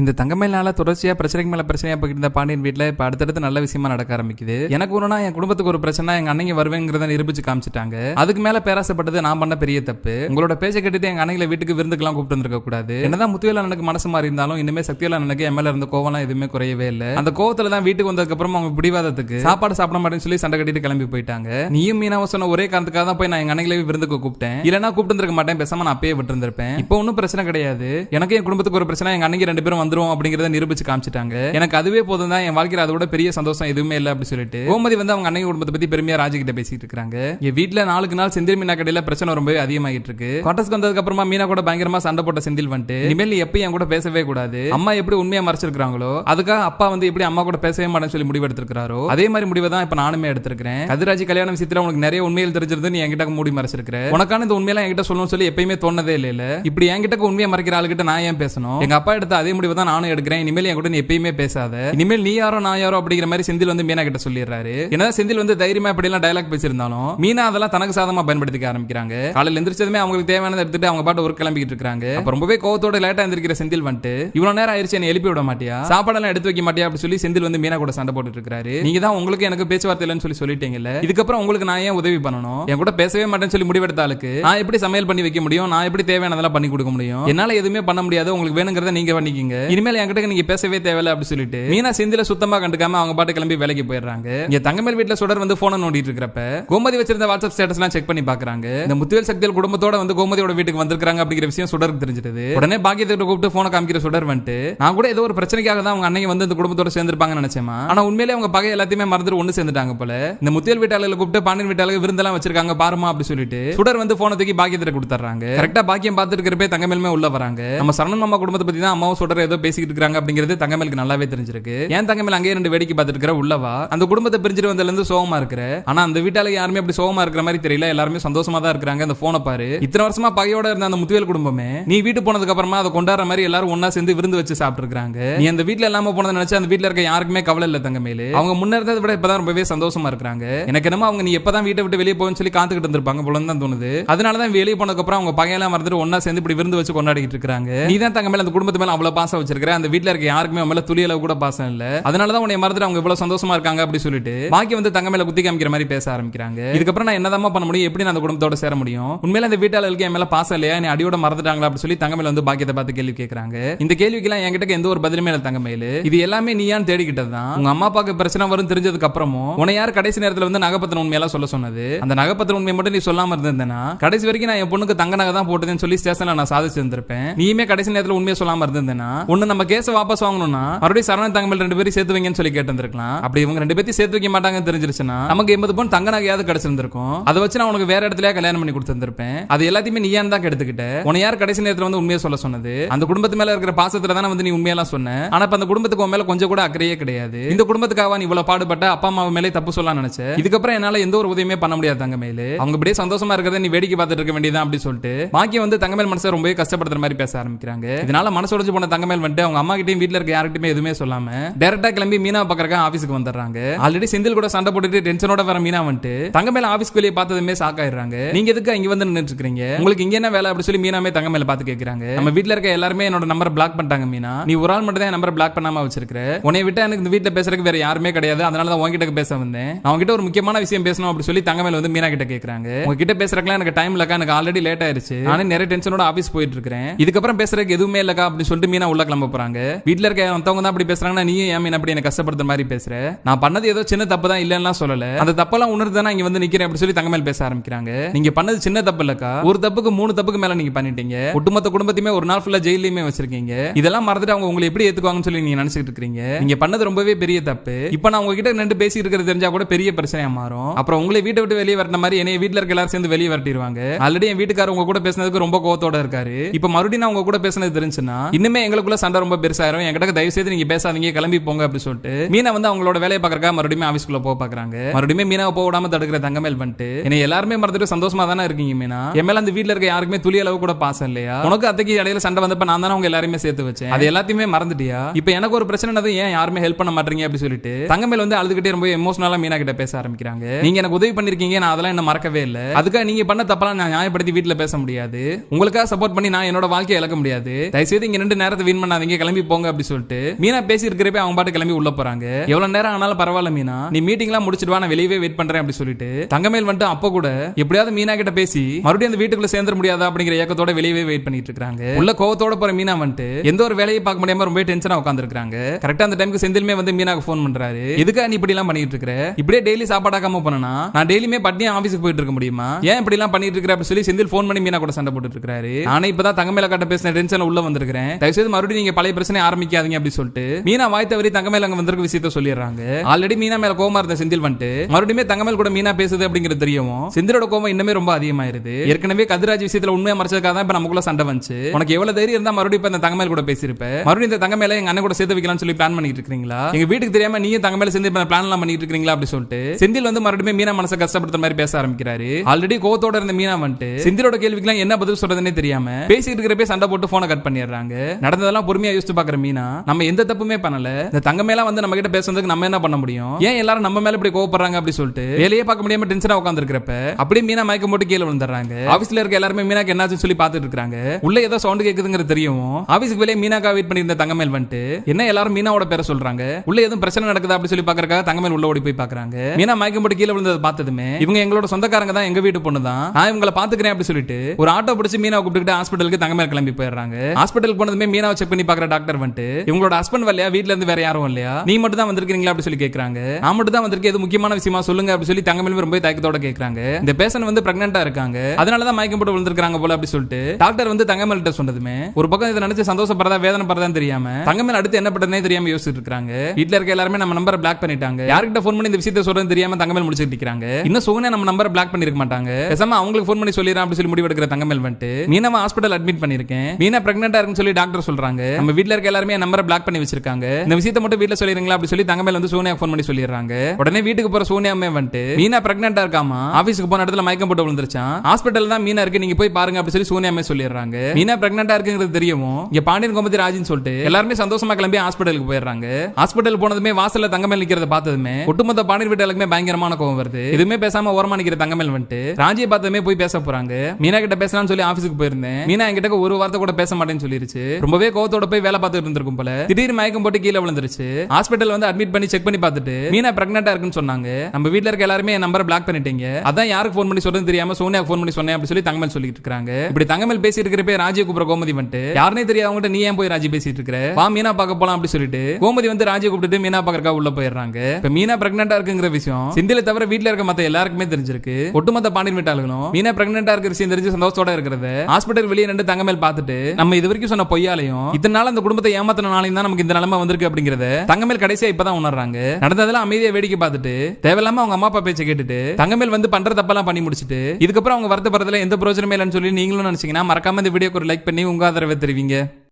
இந்த தங்கமேலால தொடர்ச்சியா பிரச்சனைக்கு மேல பிரச்சனையா போய்கிட்டு இருந்த பாண்டியன் வீட்ல இப்ப அடுத்தடுத்து நல்ல விஷயமா நடக்க ஆரம்பிக்குது. எனக்கு ஒன்றுனா என் குடும்பத்துக்கு ஒரு பிரச்சனை எங்க அண்ணங்க வருவேங்கிறத நிரூபிச்சு காமிச்சிட்டாங்க. அதுக்கு மேல பேராசப்பட்டது நான் பண்ண பெரிய தப்பு. உங்களோட பேச்சை கேட்டுட்டு எங்க அண்ணங்களை வீட்டுக்கு விருந்துக்கெல்லாம் கூப்பிட்டு வந்திருக்க கூடாது. என்னதான் முத்துவேல எனக்கு மனசு மாறி இருந்தாலும் இனிமே சக்திவேல எனக்கு எம்எல்ஏ இருந்த கோவம்லாம் எதுவுமே குறையவே இல்லை. அந்த கோவத்துல தான் வீட்டுக்கு வந்ததுக்கு அப்புறம் அவங்க பிடிவாதத்துக்கு சாப்பாடு சாப்பிட மாட்டேன்னு சொல்லி சண்டை கட்டிட்டு கிளம்பி போயிட்டாங்க. நீயும் மீனாவும் சொன்ன ஒரே காரணத்துக்காக தான் போய் நான் எங்க அண்ணங்களை விருந்துக்கு கூப்பிட்டேன். இல்லைன்னா கூப்பிட்டு இருக்க மாட்டேன் பேசாம நான் அப்பயே விட்டு இருந்திருப்பேன் இப்போ ஒன்றும் பிரச்சனை கிடையாது. எனக்கு என் குடும்பத்துக்கு ஒரு பிரச்சனை எங்க அன்னைக்கு ரெண்டு பேரும் வந்துடும் அப்படிங்கறத நிரூபிச்சு காமிச்சிட்டாங்க. எனக்கு அதுவே போதும் தான் என் வாழ்க்கையில் அதோட பெரிய சந்தோஷம் எதுவுமே இல்லை அப்படி சொல்லிட்டு கோமதி வந்து அவங்க அன்னைக்கு குடும்பத்தை பத்தி பெருமையா ராஜி கிட்ட பேசிட்டு இருக்காங்க. என் வீட்டுல நாளுக்கு நாள் செந்தில் மீனா கடையில பிரச்சனை ரொம்பவே அதிகமாகிட்டு இருக்கு. குவார்டர்ஸ்க்கு வந்ததுக்கு அப்புறமா மீனா கூட பயங்கரமா சண்டை போட்ட செந்தில் வந்துட்டு இனிமேல் நீ எப்பயும் என் கூட பேசவே கூடாது. அம்மா எப்படி உண்மையா மறைச்சிருக்காங்களோ அதுக்காக அப்பா வந்து எப்படி அம்மா கூட பேசவே மாட்டேன்னு சொல்லி முடிவு எடுத்திருக்காரோ அதே மாதிரி முடிவை தான் இப்ப நானுமே எடுத்திருக்கிறேன். கதிராஜ் கல்யாண விஷயத்துல உனக்கு நிறைய உண்மையில் தெரிஞ்சிருந்து நீ என்கிட்ட மூடி மறைச்சிருக்கிற. உனக்கான இந்த உண்மையெல்லாம் என்கிட்ட சொல்லணும்னு சொல்லி எப்பயுமே தோணதே இல்ல இப்படி என்கிட்ட உண்மையை மறைக்கிற ஆளுகிட்ட நான் ஏன் பேசணும்? எங்க அப்பா எடுத்த அதே முடிவு தான் நானும் எடுக்கிறேன். இனிமேல் என் கூட நீ எப்பயுமே பேசாத. இனிமேல் நீ யாரோ நான் யாரோ அப்படிங்கிற மாதிரி செந்தில் வந்து மீனா கிட்ட சொல்லிடுறாரு. ஏன்னா செந்தில் வந்து தைரியமா இப்படி எல்லாம் டயலாக் பேசியிருந்தாலும் மீனா அதெல்லாம் தனக்கு சாதமா பயன்படுத்திக்க ஆரம்பிக்கிறாங்க. காலையில் எந்திரிச்சதுமே அவங்களுக்கு தேவையானதை எடுத்துட்டு அவங்க பாட்டு ஒரு கிளம்பிக்கிட்டு இருக்காங்க. அப்ப ரொம்பவே கோவத்தோட லேட்டா எந்திரிக்கிற செந்தில் வந்துட்டு இவ்வளவு நேரம் ஆயிடுச்சு என்ன எழுப்பி விட மாட்டியா? சாப்பாடெல்லாம் எடுத்து வைக்க மாட்டியா? அப்படி சொல்லி செந்தில் வந்து மீனா கூட சண்டை போட்டுட்டு இருக்காரு. நீங்க தான் உங்களுக்கு எனக்கு பேச்சுவார்த்தை இல்லைன்னு சொல்லி சொல்லிட்டீங்கல்ல. இதுக்கப்புறம் உங்களுக்கு நான் ஏன் உதவி பண்ணணும்? என் கூட பேசவே மாட்டேன்னு சொல்லி முடிவெடுத்த ஆளுக்கு நான் எப்படி சமையல் பண்ணி வைக்க முடியும்? நான் எப்படி தேவையானதெல்லாம் பண்ணி கொடுக்க முடியும்? என்னால எதுவுமே பண்ண முடியாது. உங்களுக்கு வேணுங்கிறத நீங்க பண்ணிக்கிங்க. இனிமேல் என்கிட்ட நீங்க பேசவே தேவையில்ல அப்படின்னு சொல்லிட்டு மீனா செந்தில சுத்தமா கண்டுக்காம அவங்க பாட்டு கிளம்பி வேலைக்கு போயிடுறாங்க. இங்க தங்கமேல் வீட்டுல சுடர் வந்து போன நோண்டிட்டு இருக்கிறப்ப கோமதி வச்சிருந்த வாட்ஸ்அப் ஸ்டேட்டஸ் எல்லாம் செக் பண்ணி பாக்குறாங்க. இந்த முத்துவேல் சக்தியல் குடும்பத்தோட வந்து கோமதியோட வீட்டுக்கு வந்திருக்காங்க அப்படிங்கிற விஷயம் சுடருக்கு தெரிஞ்சிட்டது உடனே பாக்கியத்தை கூப்பிட்டு போன காமிக்கிற சுடர் வந்துட்டு நான் கூட ஏதோ ஒரு பிரச்சனைக்காக தான் அவங்க அன்னைக்கு வந்து இந்த குடும்பத்தோட சேர்ந்திருப்பாங்கன்னு நினைச்சேமா ஆனா உண்மையிலே அவங்க பகை எல்லாத்தையுமே மறந்துட்டு ஒண்ணு சேர்ந்துட்டாங்க போல. இந்த முத்தியல் வீட்டாளர்களை கூப்பிட்டு பாண்டியன் வீட்டாளர்கள் விருந்தெல்லாம் வச்சிருக்காங்க பாருமா அப்படி சொல்லிட்டு சுடர் வந்து போன தூக்கி பாக்கியத்தை கொடுத்துறாங்க கரெக்டா பாக்கியம் பார்த்துட்டு இருக்கிறப்ப தங்கமேலுமே உள்ள வராங்க. நம்ம சரணன் மாமா குடும்பத்தை பத்தி தான் அம்மாவும் சுடர் ஏதோ பேசிக்கிட்டு இருக்காங்க அப்படிங்கிறது தங்கமேலுக்கு நல்லாவே தெரிஞ்சிருக்கு. ஏன் தங்கமேல் அங்கேயே ரெண்டு வேடிக்கை பார்த்துட்டு இருக்கிற உள்ளவா? அந்த குடும்பத்தை பிரிஞ்சிட்டு வந்ததுல இருந்து சோகமா இருக்கிற? ஆனா அந்த வீட்டால யாருமே அப்படி சோகமா இருக்கிற மாதிரி தெரியல. எல்லாருமே சந்தோஷமா தான் இருக்காங்க அந்த போனை பாரு. இத்தனை வருஷமா பகையோட இருந்த அந்த முத்துவேல் குடும்பமே நீ வீட்டு போனதுக்கு அப்புறமா அதை கொண்டாடுற மாதிரி எல்லாரும் ஒன்னா சேர்ந்து விருந்து வச்சு சாப்பிட்டு இருக்காங்க நீ அந்த வீட்ல இல்லாம போனதை நினைச்சு அந்த வீட்ல இருக்க யாருக்குமே கவலை இல்ல தங்கமேலு அவங்க முன்ன இருந்ததை விட இப்பதான் ரொம்பவே சந்தோஷமா இருக்காங்க எனக்கு என்னமோ அவங்க நீ எப்பதான் வீட்டை விட்டு வெளியே போகணும்னு சொல்லி காத்துக்கிட்டு இருந்திருப்பாங்க போல தான் தோணுது. அதனாலதான் வெளியே போனதுக்கு அப்புறம் அவங்க பகையெல்லாம் மறந்துட்டு ஒன்னா சேர்ந்து இப்படி விருந்து வச்சு கொண்டாடிட்டு இருக்காங்க நீ தான் தங்க மேல அந்த குடும்பத்து மேல அவ்வளவு பாசம் வச்சிருக்கிற அந்த வீட்டில் இருக்க யாருக்குமே உன் மேல துளியளவு கூட பாசம் இல்ல. அதனால தான் உன்னை மறந்துட்டு அவங்க இவ்வளவு சந்தோஷமா இருக்காங்க அப்படி சொல்லிட்டு பாக்கி வந்து தங்க மேல குத்தி காமிக்கிற மாதிரி பேச ஆரம்பிக்கிறாங்க. இதுக்கப்புறம் நான் என்னதான் பண்ண முடியும்? எப்படி நான் அந்த குடும்பத்தோட சேர முடியும்? உண்மையில அந்த வீட்டாளர்களுக்கு என் மேல பாசம் இல்லையா? நீ அடியோட மறந்துட்டாங்களா? அப்படி சொல்லி தங்க மேல வந்து பாக்கியத்தை பார்த்து கேள்வி கேட்கறாங்க இந்த கேள்விக்கெல்லாம் என்கிட்ட எந்த ஒரு பதிலுமே இல்லை தங்க மேலு. இது எல்லாமே நீயான்னு தேடிக்கிட்டது தான் உங்க அம்மா அப்பாவுக்கு பிரச்சனை வரும் தெரிஞ்சதுக்கு அப்புறமும் உன்னை யார் கடைசி நேரத்துல வந்து நகப்பத்தின உண்மையெல்லாம் சொல்ல சொன்னது? அந்த நகப்பத்தின உண்மையை மட்டும் நீ சொல்லாம இருந்தேன்னா கடைசி வரைக்கும் நான் என் பொண்ணுக்கு தங்க நகை தான் போட்டதுன்னு சொல்லி ஸ்டேஷன்ல நான் சாதிச்சிருந்திருப்பேன். நீயுமே கடைசி நேரத்துல உண்மையை சொல்லாம இருந்தேன்னா ஒண்ணு நம்ம கேஸ் வாபஸ் வாங்கணும்னா மறுபடியும் சரவணன் தங்கமல் ரெண்டு பேரும் சேர்த்து வைங்கன்னு சொல்லி கேட்டிருந்திருக்கலாம். அப்படி இவங்க ரெண்டு பேத்தையும் சேர்த்து வைக்க மாட்டாங்கன்னு தெரிஞ்சிருச்சுன்னா நமக்கு எண்பது பவுன் தங்க நகையாவது கிடைச்சிருந்திருக்கும். அதை வச்சு நான் உனக்கு வேற இடத்துல கல்யாணம் பண்ணி கொடுத்திருந்திருப்பேன். அது எல்லாத்தையுமே நீ ஏன் தான் கெடுத்துக்கிட்ட. உன்னை யார் கடைசி நேரத்துல வந்து உண்மையை சொல்ல சொன்னது? அந்த குடும்பத்து மேல இருக்கிற பாசத்துல தான் வந்து நீ உண்மையெல்லாம் சொன்ன. ஆனா இப்ப அந்த குடும்பத்துக்கு உன் மேல கொஞ்சம் கூட அக்கறையே கிடையாது. இந்த குடும்பத்துக்காக நீ இவ்வளவு பாடுபட்ட அப்பா அம்மா மேலே தப்பு சொல்லலாம் நினைச்ச. இதுக்கப்புறம் என்னால எந்த ஒரு உதவியுமே பண்ண முடியாது தங்கமேல. அவங்க இப்படியே சந்தோஷமா இருக்கிறத நீ வேடிக்கை பார்த்துட்டு இருக்க வேண்டியதான் அப்படி சொல்லிட்டு பாக்கி வந்து தங்கமேல் மனசை ரொம்பவே கஷ்டப்படுத்துற மாதிரி பேச ஆரம்பிக்கிறாங்க. இதனால மனசு உடஞ்சு போன தங்கமேல் வந்துட்டு அவங்க அம்மா கிட்டயும் வீட்டுல இருக்க யார்கிட்டயுமே எதுவுமே சொல்லாம டைரக்டா கிளம்பி மீனா பாக்குறக்க ஆபீஸ்க்கு வந்துடுறாங்க. ஆல்ரெடி செந்தில் கூட சண்டை போட்டுட்டு டென்ஷனோட வர மீனா வந்துட்டு தங்கமேல ஆபீஸ்க்கு வெளியே பார்த்ததுமே ஷாக் ஆயிடுறாங்க. நீங்க எதுக்கு இங்க வந்து நின்னுட்டு இருக்கீங்க உங்களுக்கு இங்க என்ன வேலை அப்படி சொல்லி மீனாமே தங்கமேல பார்த்து கேக்குறாங்க. நம்ம வீட்டுல இருக்க எல்லாருமே என்னோட நம்பர் பிளாக் பண்ணிட்டாங்க மீனா. நீ ஒரு ஆள் மட்டும் தான் நம்பர் பிளாக் பண்ணாம வச்சிருக்கிற. உன்னை விட்டு எனக்கு இந்த வீட்ல பேசுறதுக்கு வேற யாருமே கிடையாது. அதனால தான் உங்ககிட்ட பேச வந்தேன். அவங்ககிட்ட ஒரு முக்கியமான விஷயம் பேசணும் அப்படி சொல்லி தங்கமேல வந்து மீனா கிட்ட கேக்குறாங்க. உங்ககிட்ட பேசுறதுக்குலாம் எனக்கு டைம் இல்லக்கா. எனக்கு ஆல்ரெடி லேட் ஆயிருச்சு நானே நிறைய டென்ஷனோட ஆபீஸ் போயிட்டு இருக்கேன் இதுக்கப்புறம் பேசுறதுக்கு எதுவுமே இல்லக்கா அப்படி சொல்லிட்டு மீனா உள்ள கிளம்ப போறாங்க. வீட்டுல இருக்க மத்தவங்க தான் அப்படி பேசுறாங்கன்னா நீ ஏன் மீன் அப்படி என்ன கஷ்டப்படுற மாதிரி பேசுற? நான் பண்ணது ஏதோ சின்ன தப்பு தான் இல்லைன்னா சொல்லல. அந்த தப்பெல்லாம் உணர்ந்து தான் இங்க வந்து நிக்கிறேன் அப்படி சொல்லி தங்கமேல் பேச ஆரம்பிக்கிறாங்க. நீங்க பண்ணது சின்ன தப்பு இல்லக்கா. ஒரு தப்புக்கு மூணு தப்புக்கு மேல நீங்க பண்ணிட்டீங்க. ஒட்டுமொத்த குடும்பத்தையுமே ஒரு நாள் ஃபுல்லா ஜெயிலையுமே வச்சிருக்கீங்க. இதெல்லாம் மறந்துட்டு அவங்க உங்களை எப்படி ஏத்துக்குவாங்கன்னு சொல்லி நீங்க நினைச்சிட்டு இருக்கீங்க நீங்க பண்ணது ரொம்பவே பெரிய தப்பு. இப்ப நான் உங்ககிட்ட நின்று பேசி இருக்கிறது தெரிஞ்சா கூட பெரிய பிரச்சனையா மாறும். அப்புறம் உங்களை வீட்டை விட்டு வெளியே வரட்ட மாதிரி என்னைய வீட்டுல இருக்க எல்லாரும் சேர்ந்து வெளியே வரட்டிடுவாங்க ஆல்ரெடி என் வீட்டுக்காரர் உங்க கூட பேசினதுக்கு ரொம்ப கோவத்தோட இருக்காரு. இப்ப மறுபடியும் நான் உங்க கூட பேசினது தெரிஞ்சுன்னா இன்னுமே எங்களுக்குள்ள சண்டை ரொம்ப பெருசாயிரும். என்கிட்ட தயவு செய்து நீங்க பேசாதீங்க கிளம்பி போங்க அப்படி சொல்லிட்டு. மீனா வந்து அவங்களோட வேலையை பாக்குறக்கா மறுபடியும் ஆஃபீஸ்க்குள்ள போக பாக்குறாங்க மறுபடியும் மீனாவை போக விடாம தடுக்கிற தங்கமேல் வந்துட்டு என்ன எல்லாருமே மறந்துட்டு சந்தோஷமா தானே இருக்கீங்க மீனா? என் மேல அந்த வீட்ல இருக்க யாருக்குமே துளி அளவு கூட பாசம் இல்லையா? உனக்கு அத்தைக்கு இடையில சண்டை வந்தப்ப நான் தானே உங்க எல்லாருமே சேர்த்து வச்சேன். அது எல்லாத்தையுமே மறந்துட்டியா? இப்போ எனக்கு ஒரு பிரச்சனை ஏன் யாருமே ஹெல்ப் பண்ண மாட்டீங்க அப்படின்னு சொல்லிட்டு தங்கமேல் வந்து அழுதுகிட்டே ரொம்ப எமோஷனலா மீனா கிட்ட பேச ஆரம்பிக்கிறாங்க. நீங்க எனக்கு உதவி பண்ணிருக்கீங்க நான் அதெல்லாம் என்ன மறக்கவே இல்ல. அதுக்காக நீங்க பண்ண தப்பெல்லாம் நான் நியாயப்படுத்தி வீட்டுல பேச முடியாது. உங்களுக்காக சப்போர்ட் பண்ணி நான் என்னோட வாழ்க்கையை இழக்க முடியாது. தயவுசெய்து இங்க ரெண்டு நேரத்தை வீண் பண்ணாதீங்க கிளம்பி போங்க அப்படி சொல்லிட்டு மீனா பேசி இருக்கிறப்ப அவங்க பாட்டு கிளம்பி உள்ள போறாங்க. எவ்வளவு நேரம் ஆனாலும் பரவாயில்ல மீனா. நீ மீட்டிங் எல்லாம் முடிச்சிட்டு நான் வெளியவே வெயிட் பண்றேன் அப்படி சொல்லிட்டு தங்கமேல் வந்துட்டு அப்ப கூட எப்படியாவது மீனா கிட்ட பேசி மறுபடியும் அந்த வீட்டுக்குள்ள சேர்ந்துட முடியாதா அப்படிங்கிற ஏக்கத்தோட வெளியவே வெயிட் பண்ணிட்டு இருக்காங்க. உள்ள கோவத்தோட போற மீனா வந்துட்டு எந்த ஒரு வேலையை பார்க்க முடியாம ரொம்ப டென்ஷனா உட்காந்துருக்காங்க கரெக்டா அந்த டைமுக்கு செந்திலுமே வந்து மீனாக்கு போன் பண்றாரு. எதுக்காக நீ இப்படி எல்லாம் பண்ணிட்டு இருக்க? இப்படியே டெய்லி சாப்பாடாக்காம போனா நான் டெய்லியுமே பட்னியா ஆபீஸ்க்கு போயிட்டு இருக்க முடியுமா? ஏன் இப்படி எல்லாம் பண்ணிட்டு இருக்கிற அப்படி சொல்லி செந்தில் ஃபோன் பண்ணி மீனா கூட சண்டை போட்டு இருக்காரு. நானே இப்பதான் தங்கமேல கட்ட பேசின டென்ஷன் உள்ள வந்திருக்கிறேன். தயவுசெய்து மறுபடியும் நீங்க பழைய பிரச்சனை ஆரம்பிக்காதீங்க அப்படி சொல்லிட்டு மீனா வாய் தவறி தங்கமேல அங்க வந்திருக்க விஷயத்த சொல்லிடுறாங்க. ஆல்ரெடி மீனா மேல கோமா இருந்த செந்தில் வந்துட்டு மறுபடியும் தங்கமேல் கூட மீனா பேசுது அப்படிங்கிறது தெரியவும் செந்திலோட கோபம் இன்னமே ரொம்ப அதிகமாயிருது. ஏற்கனவே கதிராஜ் விஷயத்துல உண்மையா மறைச்சதுக்காக தான் இப்ப நமக்குள்ள சண்டை வந்துச்சு. உனக்கு எவ்வளவு தைரியம் இருந்தா மறுபடியும் இப்ப இந்த தங்கமேல் கூட பேசியிருப்ப. மறுபடியும் இந்த தங்கமேல எங்க அண்ணன் கூட சேர்த்து வைக்கலாம்னு சொல்லி பிளான் பண்ணிட்டு இருக்கீங்களா? எங்க வீட்டுக்கு தெரியாம நீங்க தங்கமேல சேர்ந்து இப்ப பிளான் எல்லாம் பண்ணிட்டு இருக்கீங்களா அப்படி சொல்லிட்டு செந்தில் வந்து மறுபடியும் மீனா மனசை கஷ்டப்படுத்த மாதிரி பேச ஆரம்பிக்கிறாரு. ஆல்ரெடி கோவத்தோட இருந்த மீனா வந்துட்டு செந்திலோட கேள்விக்கெல்லாம் என்ன பதில் சொல்றதுன்னே தெரியாம பேசிட்டு இருக்கிறப்ப சண்டை போட்டு போனை கட் பண்ணிடுறாங்க. நடந்ததெல்லாம் பொறுமையா யோசிச்சு பாக்குற மீனா நம்ம எந்த தப்புமே பண்ணல. இந்த தங்கமேல வந்து நம்ம கிட்ட பேசுறதுக்கு நம்ம என்ன பண்ண முடியும்? ஏன் எல்லாரும் நம்ம மேல இப்படி கோவப்படுறாங்க அப்படி சொல்லிட்டு? வேலையே பார்க்க முடியாம டென்ஷனா உட்காந்துருக்கிறப்ப அப்படியே மீனா மயக்கம் போட்டு கீழே விழுந்துறாங்க ஆபீஸ்ல இருக்க எல்லாருமே மீனாக்கு என்னாச்சுன்னு சொல்லி பாத்துட்டு இருக்காங்க. உள்ள ஏதோ சவுண்ட் கேக்குதுங்கிறது தெரியும். ஆபீஸ்க்கு வெளியே மீனாக்கா வெயிட் பண்ணியிருந்த தங்கமேல் வந்துட்டு என்ன எல்லாரும் மீனாவோட பேரை சொல்றாங்க? உள்ள எதுவும் பிரச்சனை நடக்குதா அப்படி சொல்லி பாக்குறக்காக தங்கமேல் உள்ள ஓடி போய் பாக்குறாங்க மீனா மயக்கம் போட்டு கீழே விழுந்ததை பார்த்ததுமே இவங்க எங்களோட சொந்தக்காரங்க தான் எங்க வீட்டு பொண்ணு தான். நான் இவங்களை பாத்துக்கிறேன் அப்படி சொல்லிட்டு ஒரு ஆட்டோ பிடிச்சி மீனா கூப்பிட்டு ஹாஸ்பிட்டலுக்கு தங்கமேல் கிளம்பி போயிடுறாங்க. ஹாஸ்பிட்டல் போனதுமே மீனாவை செக் பண்ணி பாக்குற டாக்டர் வந்துட்டு இவங்களோட ஹஸ்பண்ட் வரலையா? வீட்ல இருந்து வேற யாரும் இல்லையா நீ மட்டும் தான் வந்திருக்கீங்களா அப்படி சொல்லி கேக்குறாங்க. நான் மட்டும் தான் வந்திருக்கேன். இது முக்கியமான விஷயமா சொல்லுங்க அப்படி சொல்லி தங்கமேல் ரொம்ப தயக்கத்தோட கேக்குறாங்க. இந்த பேஷண்ட் வந்து பிரெக்னெண்டா இருக்காங்க. அதனாலதான் மயக்கம் போட்டு விழுந்திருக்காங்க போல அப்படி சொல்லிட்டு டாக்டர் வந்து தங்கமேல் கிட்ட சொன்னதுமே ஒரு பக்கம் இதை நினைச்சு சந்தோஷப்படுறதா வேதனை படுறதான்னு தெரியாம தங்கமேல் அடுத்து என்ன பண்றதுனே தெரியாம யோசிச்சுட்டு இருக்காங்க. வீட்டுல இருக்க எல்லாருமே நம்ம நம்பரை பிளாக் பண்ணிட்டாங்க. யார்கிட்ட ஃபோன் பண்ணி இந்த விஷயத்த சொல்றது தெரியாம தங்கமேல் முடிச்சுட்டு இருக்காங்க இன்னும் சுகனே நம்ம நம்பரை பிளாக் பண்ணிருக்க மாட்டாங்க. பேசாம அவங்களுக்கு ஃபோன் பண்ணி சொல்லிடுறேன் அப்படி சொல்லி முடிவெடுக்கிற தங்கமேல் வந்துட்டு மீனாவை ஹாஸ்பிட்டல் அட்மிட் பண்ணிருக்கேன் மீனா பிரெக்னெண்டா இருக்குன்னு சொல்லி டாக்டர் சொல்றாங்க. நம்ம வீட்ல இருக்க எல்லாருமே என் நம்பரை பிளாக் பண்ணி வச்சிருக்காங்க. இந்த விஷயத்தை மட்டும் வீட்ல சொல்லிருங்களா அப்படி சொல்லி தங்கமேல வந்து சோனியா ஃபோன் பண்ணி சொல்லிடுறாங்க. உடனே வீட்டுக்கு போற சோனியாமே வந்துட்டு மீனா பிரெக்னெண்டா இருக்காமா ஆபீஸ்க்கு போன இடத்துல மயக்கம் போட்டு விழுந்துருச்சான் ஹாஸ்பிட்டல் தான் மீனா இருக்கு நீங்க போய் பாருங்க அப்படி சொல்லி சோனியாமே சொல்லிடுறாங்க. மீனா பிரெக்னெண்டா இருக்குங்கிறது தெரியும்? இங்க பாண்டியன் கோமதி ராஜின்னு சொல்லிட்டு எல்லாருமே சந்தோஷமா கிளம்பி ஹாஸ்பிட்டலுக்கு போயிடுறாங்க. ஹாஸ்பிட்டல் போனதுமே வாசல்ல தங்கமேல் நிக்கிறத பார்த்ததுமே ஒட்டுமொத்த பாண்டியன் எல்லாருமே பயங்கரமான கோவம் வருது. எதுவுமே பேசாம ஓரமா நிக்கிற தங்கமேல் வந்துட்டு ராஜியை பார்த்ததுமே போய் பேச போறாங்க. மீனா கிட்ட பேசலாம்னு சொல்லி ஆபீஸ்க்கு போயிருந்தேன். மீனா என்கிட்ட ஒரு வார்த்தை கூட பேச மாட்டேன்னு சொல்லிருச்சு. ரொம்பவே கோவத்தோட போய் வேலை பார்த்துட்டு இருந்திருக்கும் போல. திடீர்னு மயக்கம் போட்டு கீழே விழுந்துருச்சு. ஹாஸ்பிட்டல் வந்து அட்மிட் பண்ணி செக் பண்ணி பார்த்துட்டு மீனா பிரெக்னெண்டா இருக்குன்னு சொன்னாங்க. நம்ம வீட்டுல இருக்க எல்லாருமே என் நம்பரை பிளாக் பண்ணிட்டீங்க. அதான் யாருக்கு ஃபோன் பண்ணி சொல்றது தெரியாம சோனியா ஃபோன் பண்ணி சொன்னேன் அப்படி சொல்லி தங்கமேல் சொல்லிட்டு இருக்காங்க. இப்படி தங்கமேல் பேசிட்டு இருக்கிறப்ப ராஜி கூப்பிட கோமதி வந்துட்டு யாருனே தெரியாதவங்ககிட்ட நீ ஏன் போய் ராஜி பேசிட்டு இருக்கிற? வா மீனா பார்க்க போலாம் அப்படி சொல்லிட்டு கோமதி வந்து ராஜி கூப்பிட்டு மீனா பார்க்கறக்கா உள்ள போயிடுறாங்க. இப்ப மீனா பிரெக்னெண்டா இருக்குங்கிற விஷயம் சிந்தில தவிர வீட்டுல இருக்க மத்த எல்லாருக்குமே தெரிஞ்சிருக்கு. ஒட்டுமொத்த பாண்டியன் வீட்டாளுகளும் மீனா பிரெக்னெண்டா இருக்கிற விஷயம் தெரிஞ்சு சந்தோஷத்தோட இருக்கிறத ஹாஸ்பிட்டல் வெளியே நின்று தங்கமேல் பார்த்துட்டு நம்ம இது வரைக்கும் சொன்ன பொய்யாலையும் இத்தனை நாள் அந்த குடும்பத்தை ஏமாத்தினாலையும் தான் நமக்கு இந்த நிலைமை வந்திருக்கு அப்படிங்கறத தங்கமேல் கடைசியா இப்பதான் உணர்றாங்க. நடந்ததெல்லாம் அமைதியா வேடிக்கை பார்த்துட்டு தேவையில்லாம அவங்க அம்மா அப்பா பேச்சை கேட்டுட்டு தங்கமேல் வந்து பண்ற தப்பெல்லாம் பண்ணி முடிச்சிட்டு இதுக்கப்புறம் அவங்க வருத்தப்படுறதுல எந்த பிரயோஜனமே இல்லைன்னு சொல்லி நீங்களும் நினைச்சீங்கன்னா மறக்காம இந்த வீடியோக்கு ஒரு லைக் பண்ணி உங்க ஆதரவை தெரிவிங்க.